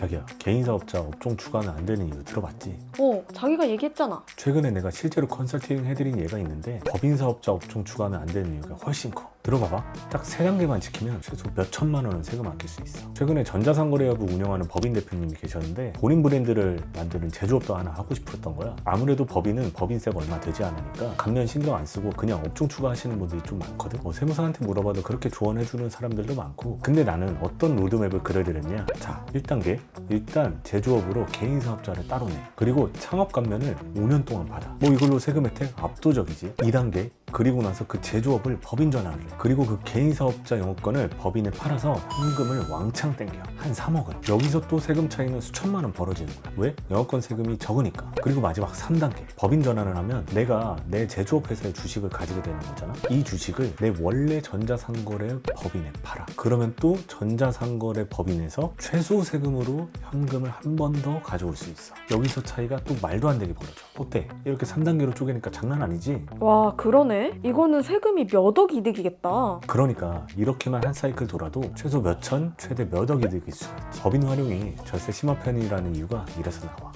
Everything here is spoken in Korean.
자기야 개인 사업자 업종 추가는 안 되는 이유 들어봤지? 어, 자기가 얘기했잖아. 최근에 내가 실제로 컨설팅 해드린 예가 있는데 법인 사업자 업종 추가는 안 되는 이유가 훨씬 커 들어봐봐. 딱 세 단계만 지키면 최소 몇 천만 원은 세금 아낄 수 있어. 최근에 전자상거래업을 운영하는 법인 대표님이 계셨는데 본인 브랜드를 만드는 제조업도 하나 하고 싶었던 거야. 아무래도 법인은 법인세가 얼마 되지 않으니까 감면 신경 안 쓰고 그냥 업종 추가하시는 분들이 좀 많거든. 뭐 세무사한테 물어봐도 그렇게 조언해주는 사람들도 많고. 근데 나는 어떤 로드맵을 그려드렸냐? 자 1단계. 일단 제조업으로 개인 사업자를 따로 내. 그리고 창업 감면을 5년 동안 받아. 뭐 이걸로 세금 혜택 압도적이지. 2단계 그리고 나서 그 제조업을 법인 전환을 해. 그리고 그 개인 사업자 영업권을 법인에 팔아서 현금을 왕창 땡겨. 한 3억은. 여기서 또 세금 차이는 수천만 원 벌어지는 거야. 왜? 영업권 세금이 적으니까. 그리고 마지막 3단계. 법인 전환을 하면 내가 내 제조업 회사의 주식을 가지게 되는 거잖아. 이 주식을 내 원래 전자상거래 법인에 팔아. 그러면 또 전자상거래 법인에서 최소 세금으로 현금을 한 번 더 가져올 수 있어. 여기서 차이가 또 말도 안 되게 벌어져. 어때? 이렇게 3단계로 쪼개니까 장난 아니지? 와, 그러네. 이거는 세금이 몇 억 이득이겠다. 그러니까 이렇게만 한 사이클 돌아도 최소 몇 천, 최대 몇 억 이득일 수가 있지. 법인 활용이 절세 심화 편이라는 이유가 이래서 나와.